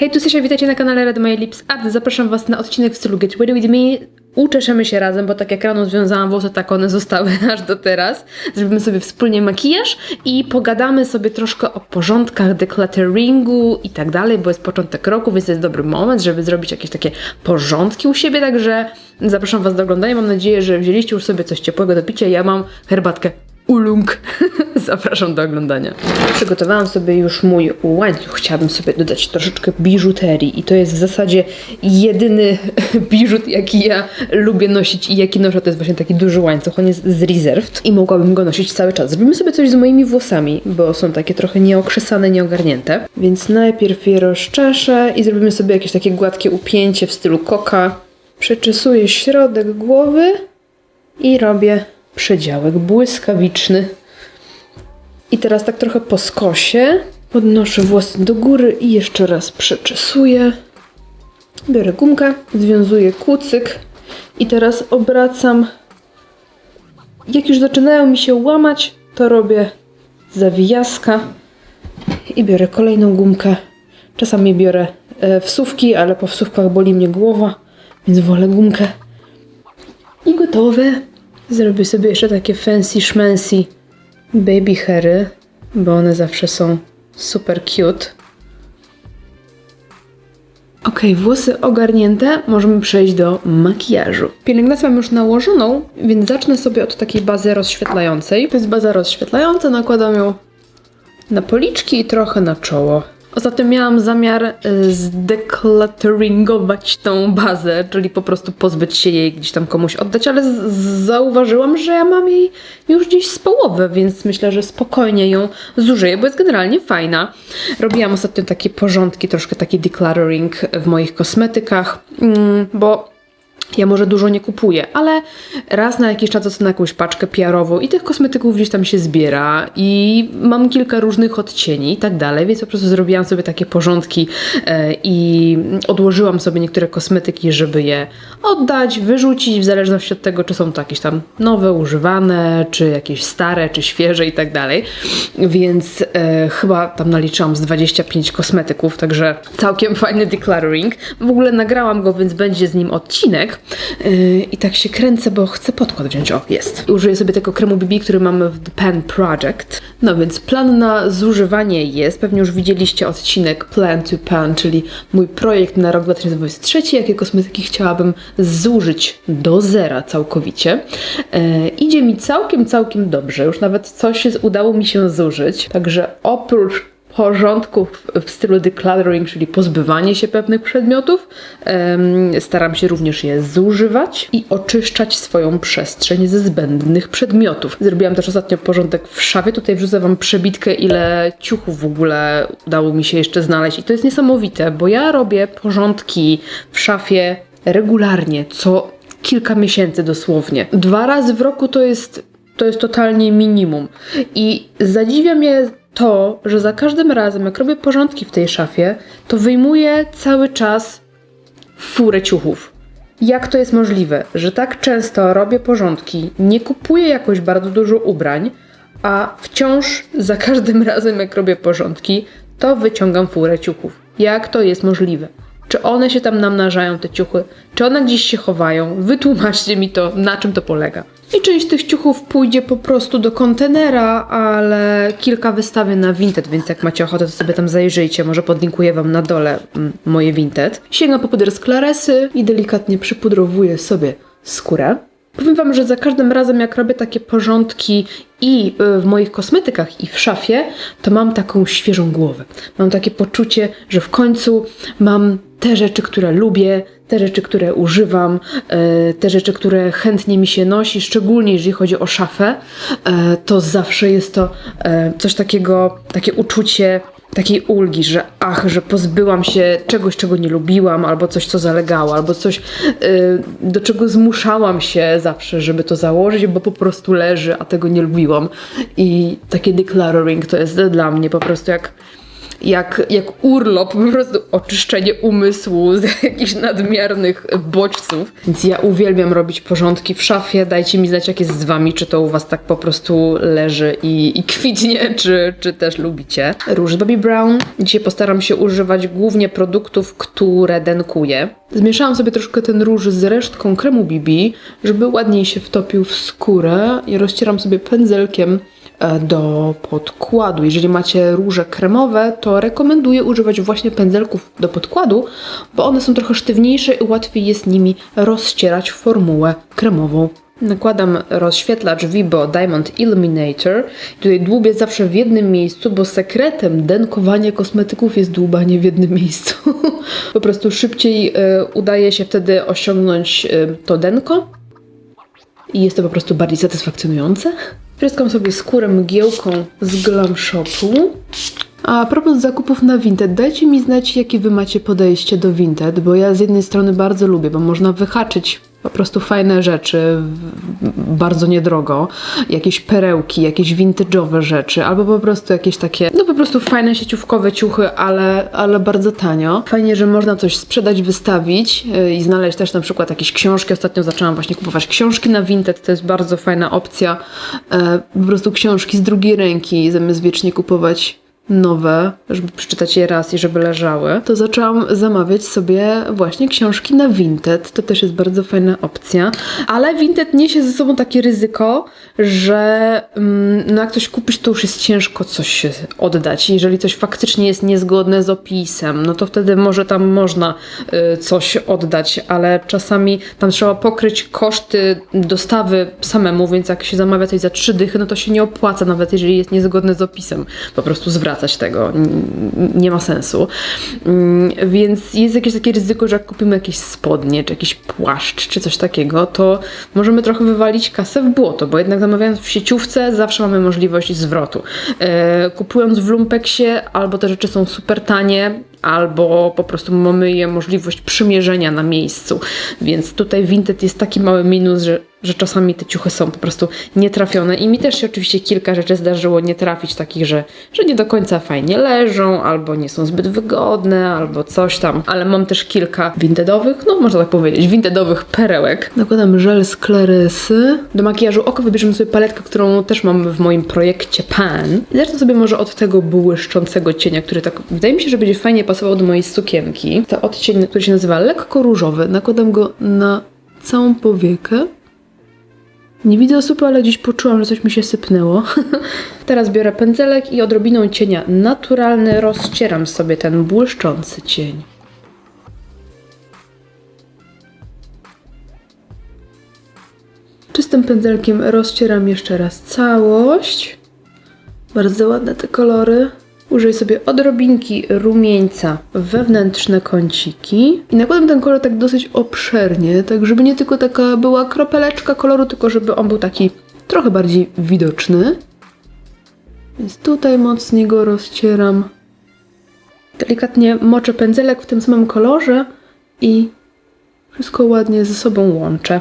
Hej, tu Sysia, witajcie na kanale Red My Lips Art. Zapraszam Was na odcinek w stylu Get Ready With Me. Uczeszemy się razem, bo tak jak rano związałam włosy, tak one zostały aż do teraz. Zrobimy sobie wspólnie makijaż i pogadamy sobie troszkę o porządkach, declutteringu i tak dalej, bo jest początek roku, więc to jest dobry moment, żeby zrobić jakieś takie porządki u siebie, także zapraszam Was do oglądania. Mam nadzieję, że wzięliście już sobie coś ciepłego do picia. Ja mam herbatkę ulung. Zapraszam do oglądania. Przygotowałam sobie już mój łańcuch. Chciałabym sobie dodać troszeczkę biżuterii i to jest w zasadzie jedyny biżut, jaki ja lubię nosić i jaki noszę. To jest właśnie taki duży łańcuch. On jest z Reserved i mogłabym go nosić cały czas. Zrobimy sobie coś z moimi włosami, bo są takie trochę nieokrzesane, nieogarnięte. Więc najpierw je rozczeszę i zrobimy sobie jakieś takie gładkie upięcie w stylu koka. Przeczesuję środek głowy i robię przedziałek błyskawiczny. I teraz tak trochę po skosie podnoszę włosy do góry i jeszcze raz przeczesuję. Biorę gumkę, związuję kucyk i teraz obracam. Jak już zaczynają mi się łamać, to robię zawijaska i biorę kolejną gumkę. Czasami biorę e, wsówki, ale po wsówkach boli mnie głowa, więc wolę gumkę. I gotowe. Zrobię sobie jeszcze takie fancy szmancy baby hairy, bo one zawsze są super cute. Ok, włosy ogarnięte, możemy przejść do makijażu. Pielęgnację mam już nałożoną, więc zacznę sobie od takiej bazy rozświetlającej. To jest baza rozświetlająca, nakładam ją na policzki i trochę na czoło. Ostatnio miałam zamiar y, zdeclutteringować tą bazę, czyli po prostu pozbyć się jej, gdzieś tam komuś oddać, ale zauważyłam, że ja mam jej już gdzieś z połowę, więc myślę, że spokojnie ją zużyję, bo jest generalnie fajna. Robiłam ostatnio takie porządki, troszkę taki decluttering w moich kosmetykach, mm, bo ja może dużo nie kupuję, ale raz na jakiś czas dostanę jakąś paczkę PR-ową i tych kosmetyków gdzieś tam się zbiera i mam kilka różnych odcieni i tak dalej, więc po prostu zrobiłam sobie takie porządki e, i odłożyłam sobie niektóre kosmetyki, żeby je oddać, wyrzucić, w zależności od tego, czy są to jakieś tam nowe, używane, czy jakieś stare, czy świeże i tak dalej. Więc e, chyba tam naliczyłam z 25 kosmetyków, także całkiem fajny decluttering. W ogóle nagrałam go, więc będzie z nim odcinek. Yy, I tak się kręcę, bo chcę podkład wziąć. O, jest. Użyję sobie tego kremu BB, który mamy w The Pen Project. No więc plan na zużywanie jest. Pewnie już widzieliście odcinek Plan to Pan, czyli mój projekt na rok 2023, jakie kosmetyki chciałabym zużyć do zera całkowicie. Yy, idzie mi całkiem, całkiem dobrze. Już nawet coś udało mi się zużyć. Także oprócz porządków w stylu decluttering, czyli pozbywanie się pewnych przedmiotów. Staram się również je zużywać i oczyszczać swoją przestrzeń ze zbędnych przedmiotów. Zrobiłam też ostatnio porządek w szafie. Tutaj wrzucę Wam przebitkę, ile ciuchów w ogóle udało mi się jeszcze znaleźć. I to jest niesamowite, bo ja robię porządki w szafie regularnie, co kilka miesięcy dosłownie. Dwa razy w roku to jest to jest totalnie minimum. I zadziwia mnie to, że za każdym razem, jak robię porządki w tej szafie, to wyjmuję cały czas furę ciuchów. Jak to jest możliwe, że tak często robię porządki, nie kupuję jakoś bardzo dużo ubrań, a wciąż za każdym razem, jak robię porządki, to wyciągam furę ciuchów. Jak to jest możliwe? Czy one się tam namnażają, te ciuchy? Czy one gdzieś się chowają? Wytłumaczcie mi to, na czym to polega. I część tych ciuchów pójdzie po prostu do kontenera, ale kilka wystawię na Vinted, więc jak macie ochotę, to sobie tam zajrzyjcie. Może podlinkuję Wam na dole mm, moje Vinted. Sięgam po puder z Claresy i delikatnie przypudrowuję sobie skórę. Powiem Wam, że za każdym razem, jak robię takie porządki i y, w moich kosmetykach, i w szafie, to mam taką świeżą głowę. Mam takie poczucie, że w końcu mam te rzeczy, które lubię, te rzeczy, które używam, y, te rzeczy, które chętnie mi się nosi, szczególnie jeżeli chodzi o szafę, y, to zawsze jest to coś takiego, takie uczucie takiej ulgi, że ach, że pozbyłam się czegoś, czego nie lubiłam, albo coś, co zalegało, albo coś, y, do czego zmuszałam się zawsze, żeby to założyć, bo po prostu leży, a tego nie lubiłam. I takie decluttering to jest dla mnie po prostu jak jak, jak urlop, po prostu oczyszczenie umysłu z jakichś nadmiernych bodźców. Więc ja uwielbiam robić porządki w szafie. Dajcie mi znać, jak jest z wami, czy to u was tak po prostu leży i, i kwitnie, czy, czy też lubicie. Róż Bobbi Brown. Dzisiaj postaram się używać głównie produktów, które denkuję. Zmieszałam sobie troszkę ten róż z resztką kremu BB, żeby ładniej się wtopił w skórę i rozcieram sobie pędzelkiem do podkładu. Jeżeli macie róże kremowe, to rekomenduję używać właśnie pędzelków do podkładu, bo one są trochę sztywniejsze i łatwiej jest nimi rozcierać formułę kremową. Nakładam rozświetlacz Vibo Diamond Illuminator. Tutaj dłubię zawsze w jednym miejscu, bo sekretem denkowania kosmetyków jest dłubanie w jednym miejscu. po prostu szybciej e, udaje się wtedy osiągnąć e, to denko i jest to po prostu bardziej satysfakcjonujące. Pryskam sobie skórę mgiełką z Glam Shopu. A propos zakupów na Vinted, dajcie mi znać, jakie wy macie podejście do Vinted, bo ja z jednej strony bardzo lubię, bo można wyhaczyć po prostu fajne rzeczy bardzo niedrogo, jakieś perełki, jakieś vintage'owe rzeczy, albo po prostu jakieś takie, no po prostu fajne sieciówkowe ciuchy, ale, ale bardzo tanio. Fajnie, że można coś sprzedać, wystawić yy, i znaleźć też na przykład jakieś książki. Ostatnio zaczęłam właśnie kupować książki na Vinted, to jest bardzo fajna opcja. E, po prostu książki z drugiej ręki, zamiast wiecznie kupować nowe, żeby przeczytać je raz i żeby leżały, to zaczęłam zamawiać sobie właśnie książki na Vinted. To też jest bardzo fajna opcja. Ale Vinted niesie ze sobą takie ryzyko, że mm, no jak coś kupisz, to już jest ciężko coś oddać. Jeżeli coś faktycznie jest niezgodne z opisem, no to wtedy może tam można y, coś oddać, ale czasami tam trzeba pokryć koszty dostawy samemu, więc jak się zamawia coś za trzy dychy, no to się nie opłaca, nawet jeżeli jest niezgodne z opisem. Po prostu tego. Nie ma sensu. Mm, Więc jest jakieś takie ryzyko, że jak kupimy jakieś spodnie, czy jakiś płaszcz, czy coś takiego, to możemy trochę wywalić kasę w błoto, bo jednak zamawiając w sieciówce zawsze mamy możliwość zwrotu. E, Kupując w Lumpeksie albo te rzeczy są super tanie, albo po prostu mamy je możliwość przymierzenia na miejscu. Więc tutaj Vinted jest taki mały minus, że, że czasami te ciuchy są po prostu nietrafione. I mi też się oczywiście kilka rzeczy zdarzyło nie trafić, takich, że, że nie do końca fajnie leżą, albo nie są zbyt wygodne, albo coś tam. Ale mam też kilka vintedowych, no można tak powiedzieć, vintedowych perełek. Nakładam żel z Clarysy. Do makijażu oko wybierzemy sobie paletkę, którą też mam w moim projekcie Pan. Zacznę sobie może od tego błyszczącego cienia, który tak wydaje mi się, że będzie fajnie pasował do mojej sukienki. To odcień, który się nazywa lekko różowy. Nakładam go na całą powiekę. Nie widzę osób, ale gdzieś poczułam, że coś mi się sypnęło. Teraz biorę pędzelek i odrobiną cienia naturalny rozcieram sobie ten błyszczący cień. Czystym pędzelkiem rozcieram jeszcze raz całość. Bardzo ładne te kolory. Użyję sobie odrobinki rumieńca wewnętrzne kąciki i nakładam ten kolor tak dosyć obszernie, tak żeby nie tylko taka była kropeleczka koloru, tylko żeby on był taki trochę bardziej widoczny. Więc tutaj mocniej go rozcieram. Delikatnie moczę pędzelek w tym samym kolorze i wszystko ładnie ze sobą łączę.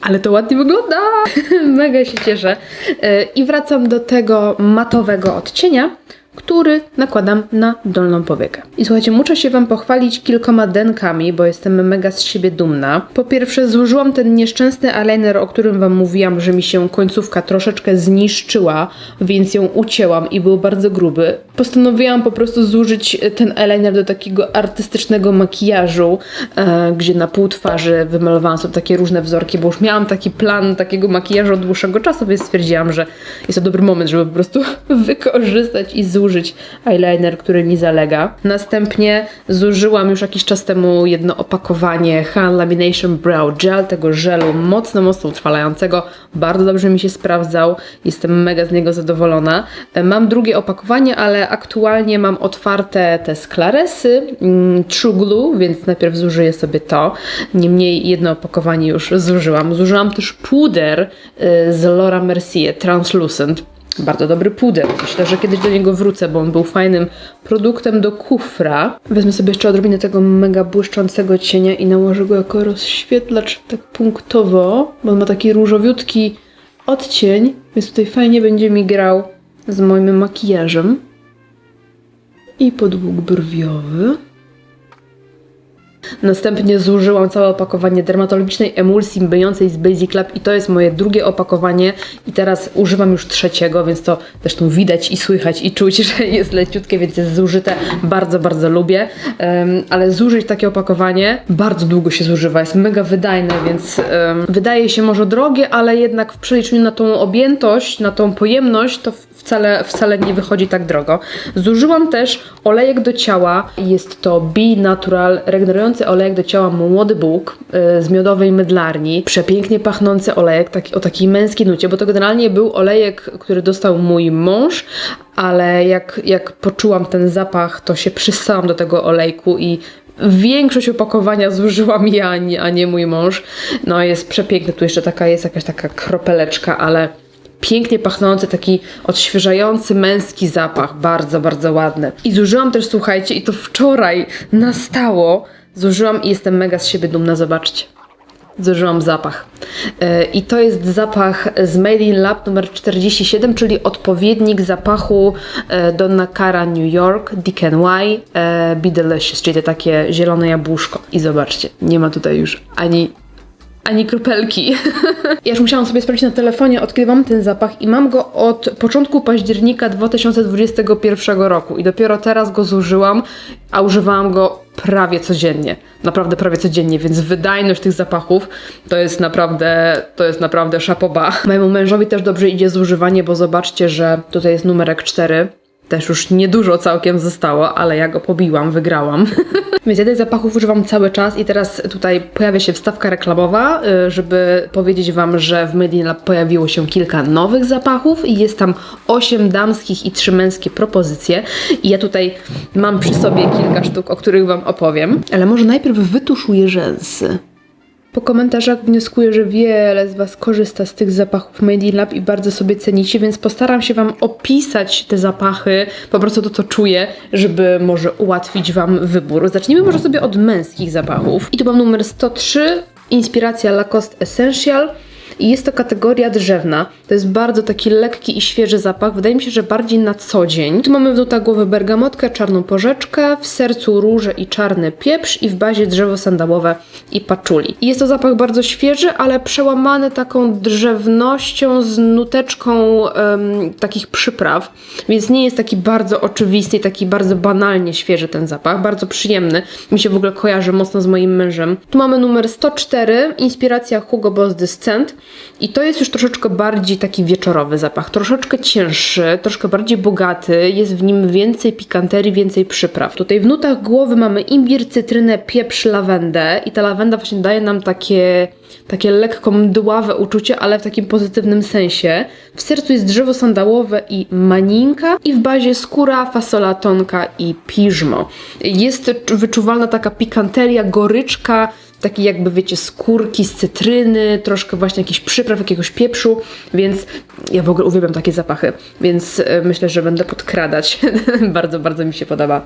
Ale to ładnie wygląda! Mega się cieszę. Yy, I wracam do tego matowego odcienia, który nakładam na dolną powiekę. I słuchajcie, muszę się Wam pochwalić kilkoma denkami, bo jestem mega z siebie dumna. Po pierwsze, zużyłam ten nieszczęsny eyeliner, o którym Wam mówiłam, że mi się końcówka troszeczkę zniszczyła, więc ją ucięłam i był bardzo gruby. Postanowiłam po prostu zużyć ten eyeliner do takiego artystycznego makijażu, e, gdzie na pół twarzy wymalowałam sobie takie różne wzorki, bo już miałam taki plan takiego makijażu od dłuższego czasu, więc stwierdziłam, że jest to dobry moment, żeby po prostu wykorzystać i zużyć eyeliner, który mi zalega. Następnie zużyłam już jakiś czas temu jedno opakowanie Hand Lamination Brow Gel, tego żelu mocno, mocno utrwalającego. Bardzo dobrze mi się sprawdzał. Jestem mega z niego zadowolona. E, Mam drugie opakowanie, ale aktualnie mam otwarte te z Claresy mm, True Glue, więc najpierw zużyję sobie to. Niemniej jedno opakowanie już zużyłam. Zużyłam też puder y, z Laura Mercier Translucent. Bardzo dobry puder. Myślę, że kiedyś do niego wrócę, bo on był fajnym produktem do kufra. Wezmę sobie jeszcze odrobinę tego mega błyszczącego cienia i nałożę go jako rozświetlacz tak punktowo, bo on ma taki różowiutki odcień, więc tutaj fajnie będzie mi grał z moim makijażem i podłóg brwiowy. Następnie zużyłam całe opakowanie dermatologicznej emulsji myjącej z Basic Lab i to jest moje drugie opakowanie i teraz używam już trzeciego, więc to zresztą widać i słychać i czuć, że jest leciutkie, więc jest zużyte. Bardzo, bardzo lubię, Em, ale zużyć takie opakowanie bardzo długo się zużywa, jest mega wydajne, więc em, wydaje się może drogie, ale jednak w przeliczeniu na tą objętość, na tą pojemność, to wcale, wcale nie wychodzi tak drogo. Zużyłam też olejek do ciała. Jest to Be Natural, regenerujący olejek do ciała Młody Bóg yy, z miodowej mydlarni. Przepięknie pachnący olejek taki, o takiej męskiej nucie, bo to generalnie był olejek, który dostał mój mąż, ale jak, jak poczułam ten zapach, to się przystałam do tego olejku i Większość opakowania zużyłam ja, a nie mój mąż. No jest przepiękny, tu jeszcze taka jest jakaś taka kropeleczka, ale pięknie pachnący, taki odświeżający męski zapach, bardzo, bardzo ładny. I zużyłam też, słuchajcie, i to wczoraj nastało, zużyłam i jestem mega z siebie dumna, zobaczcie. Zużyłam zapach. E, I to jest zapach z Made in Lab numer 47, czyli odpowiednik zapachu e, Donna Cara New York, DKNY, Be Delicious, czyli takie zielone jabłuszko. I zobaczcie, nie ma tutaj już ani ani kropelki. ja już musiałam sobie sprawdzić na telefonie, od kiedy mam ten zapach i mam go od początku października 2021 roku i dopiero teraz go zużyłam, a używałam go prawie codziennie. Naprawdę prawie codziennie, więc wydajność tych zapachów to jest naprawdę, to jest naprawdę szapoba. Mojemu mężowi też dobrze idzie zużywanie, bo zobaczcie, że tutaj jest numerek 4 też już niedużo całkiem zostało, ale ja go pobiłam, wygrałam. Więc ja tych zapachów używam cały czas i teraz tutaj pojawia się wstawka reklamowa, y, żeby powiedzieć Wam, że w Made in Lab pojawiło się kilka nowych zapachów i jest tam 8 damskich i 3 męskie propozycje. I ja tutaj mam przy sobie kilka sztuk, o których Wam opowiem. Ale może najpierw wytuszuję rzęsy. Po komentarzach wnioskuję, że wiele z Was korzysta z tych zapachów Made in Lab i bardzo sobie cenicie, więc postaram się Wam opisać te zapachy, po prostu to, co czuję, żeby może ułatwić Wam wybór. Zacznijmy może sobie od męskich zapachów. I tu mam numer 103, inspiracja Lacoste Essential i jest to kategoria drzewna. To jest bardzo taki lekki i świeży zapach. Wydaje mi się, że bardziej na co dzień. Tu mamy w nutach głowy bergamotkę, czarną porzeczkę, w sercu róże i czarny pieprz i w bazie drzewo sandałowe i paczuli. I jest to zapach bardzo świeży, ale przełamany taką drzewnością z nuteczką em, takich przypraw, więc nie jest taki bardzo oczywisty i taki bardzo banalnie świeży ten zapach. Bardzo przyjemny. Mi się w ogóle kojarzy mocno z moim mężem. Tu mamy numer 104, inspiracja Hugo Boss Descent. I to jest już troszeczkę bardziej taki wieczorowy zapach, troszeczkę cięższy, troszkę bardziej bogaty, jest w nim więcej pikanterii, więcej przypraw. Tutaj w nutach głowy mamy imbir, cytrynę, pieprz, lawendę i ta lawenda właśnie daje nam takie, takie lekko mdławe uczucie, ale w takim pozytywnym sensie. W sercu jest drzewo sandałowe i maninka i w bazie skóra, fasola tonka i piżmo. Jest wyczuwalna taka pikanteria, goryczka, takie jakby wiecie skórki z cytryny, troszkę właśnie jakiś przypraw, jakiegoś pieprzu, więc ja w ogóle uwielbiam takie zapachy, więc e, myślę, że będę podkradać. bardzo, bardzo mi się podoba.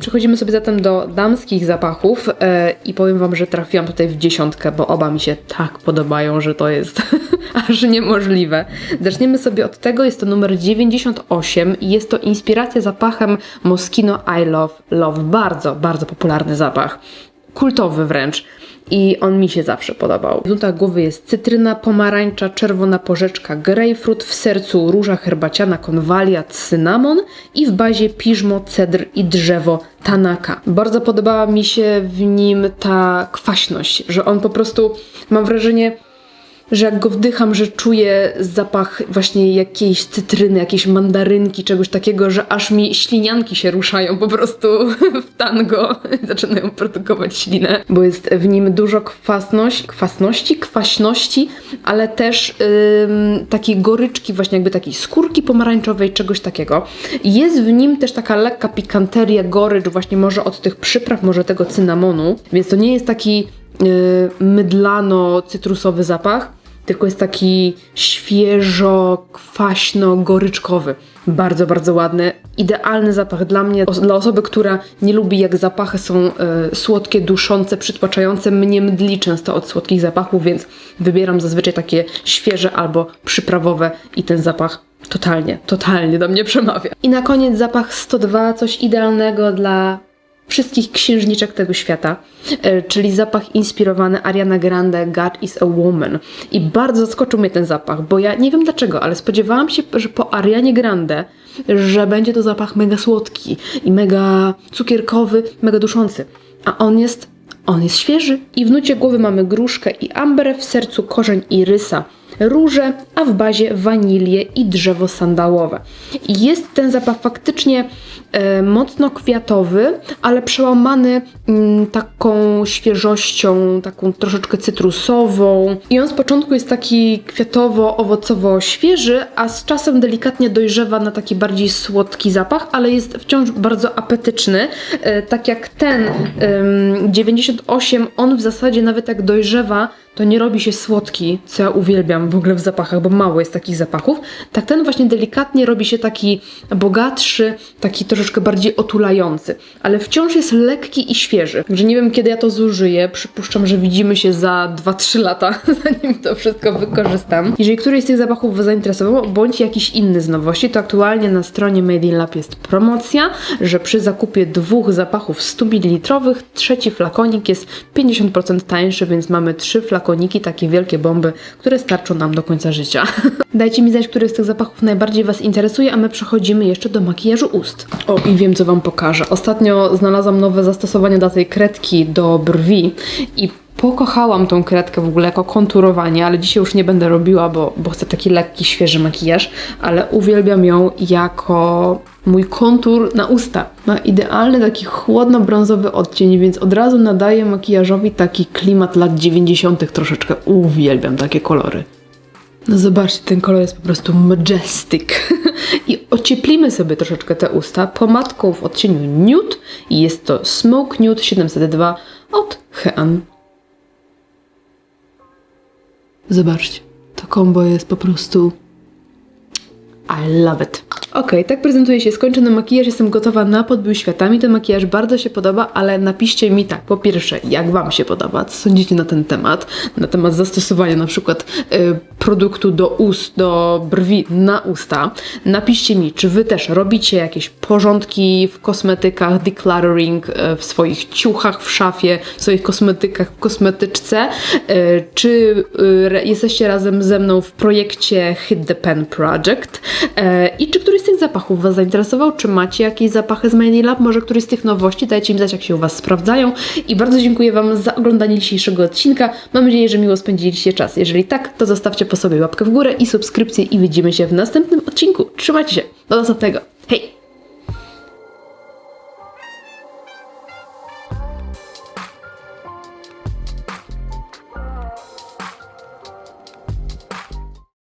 Przechodzimy sobie zatem do damskich zapachów e, i powiem Wam, że trafiłam tutaj w dziesiątkę, bo oba mi się tak podobają, że to jest aż niemożliwe. Zaczniemy sobie od tego, jest to numer 98 i jest to inspiracja zapachem Moschino I Love Love. Bardzo, bardzo popularny zapach kultowy wręcz. I on mi się zawsze podobał. W nutach głowy jest cytryna, pomarańcza, czerwona porzeczka, grejpfrut, w sercu róża herbaciana, konwalia, cynamon i w bazie piżmo, cedr i drzewo tanaka. Bardzo podobała mi się w nim ta kwaśność, że on po prostu, mam wrażenie, że jak go wdycham, że czuję zapach właśnie jakiejś cytryny, jakiejś mandarynki, czegoś takiego, że aż mi ślinianki się ruszają po prostu w tango. Zaczynają produkować ślinę, bo jest w nim dużo kwasność, kwasności, kwaśności, ale też ym, takiej goryczki, właśnie jakby takiej skórki pomarańczowej, czegoś takiego. Jest w nim też taka lekka pikanteria, gorycz, właśnie może od tych przypraw, może tego cynamonu, więc to nie jest taki yy, mydlano-cytrusowy zapach, tylko jest taki świeżo, kwaśno, goryczkowy. Bardzo, bardzo ładny. Idealny zapach dla mnie, dla osoby, która nie lubi jak zapachy są e, słodkie, duszące, przytłaczające. Mnie mdli często od słodkich zapachów, więc wybieram zazwyczaj takie świeże albo przyprawowe i ten zapach totalnie, totalnie do mnie przemawia. I na koniec zapach 102, coś idealnego dla wszystkich księżniczek tego świata, e, czyli zapach inspirowany Ariana Grande God is a Woman. I bardzo zaskoczył mnie ten zapach, bo ja nie wiem dlaczego, ale spodziewałam się, że po Arianie Grande, że będzie to zapach mega słodki i mega cukierkowy, mega duszący. A on jest, on jest świeży. I w nucie głowy mamy gruszkę i amber, w sercu korzeń i rysa róże, a w bazie wanilię i drzewo sandałowe. Jest ten zapach faktycznie e, mocno kwiatowy, ale przełamany mm, taką świeżością, taką troszeczkę cytrusową. I on z początku jest taki kwiatowo-owocowo świeży, a z czasem delikatnie dojrzewa na taki bardziej słodki zapach, ale jest wciąż bardzo apetyczny. E, tak jak ten em, 98, on w zasadzie nawet jak dojrzewa, to nie robi się słodki, co ja uwielbiam w ogóle w zapachach, bo mało jest takich zapachów. Tak ten właśnie delikatnie robi się taki bogatszy, taki troszeczkę bardziej otulający, ale wciąż jest lekki i świeży. Także nie wiem, kiedy ja to zużyję. Przypuszczam, że widzimy się za 2-3 lata, zanim to wszystko wykorzystam. Jeżeli któryś z tych zapachów Was zainteresował, bądź jakiś inny z nowości, to aktualnie na stronie Made in Lab jest promocja, że przy zakupie dwóch zapachów 100 ml trzeci flakonik jest 50% tańszy, więc mamy trzy flakoniki, takie wielkie bomby, które starczą nam do końca życia. Dajcie mi znać, który z tych zapachów najbardziej Was interesuje, a my przechodzimy jeszcze do makijażu ust. O, i wiem, co Wam pokażę. Ostatnio znalazłam nowe zastosowanie do tej kredki do brwi i Pokochałam tą kredkę w ogóle jako konturowanie, ale dzisiaj już nie będę robiła, bo, bo chcę taki lekki, świeży makijaż, ale uwielbiam ją jako mój kontur na usta. Ma idealny taki chłodno-brązowy odcień, więc od razu nadaje makijażowi taki klimat lat 90. troszeczkę. Uwielbiam takie kolory. No zobaczcie, ten kolor jest po prostu majestic. I ocieplimy sobie troszeczkę te usta pomadką w odcieniu Nude jest to Smoke Nude 702 od Hean. Zobaczcie, to kombo jest po prostu I love it. Okej, tak prezentuje się skończony makijaż. Jestem gotowa na podbił światami. Ten makijaż bardzo się podoba, ale napiszcie mi tak. Po pierwsze, jak Wam się podoba? Co sądzicie na ten temat? Na temat zastosowania na przykład y, produktu do ust, do brwi na usta. Napiszcie mi, czy Wy też robicie jakieś porządki w kosmetykach, decluttering y, w swoich ciuchach w szafie, w swoich kosmetykach w kosmetyczce, y, czy y, jesteście razem ze mną w projekcie Hit the Pen Project e, i czy któryś z zapachów Was zainteresował, czy macie jakieś zapachy z Many Lab, może któryś z tych nowości, dajcie mi znać, jak się u Was sprawdzają i bardzo dziękuję Wam za oglądanie dzisiejszego odcinka. Mam nadzieję, że miło spędziliście czas. Jeżeli tak, to zostawcie po sobie łapkę w górę i subskrypcję i widzimy się w następnym odcinku. Trzymajcie się, do następnego. Hej!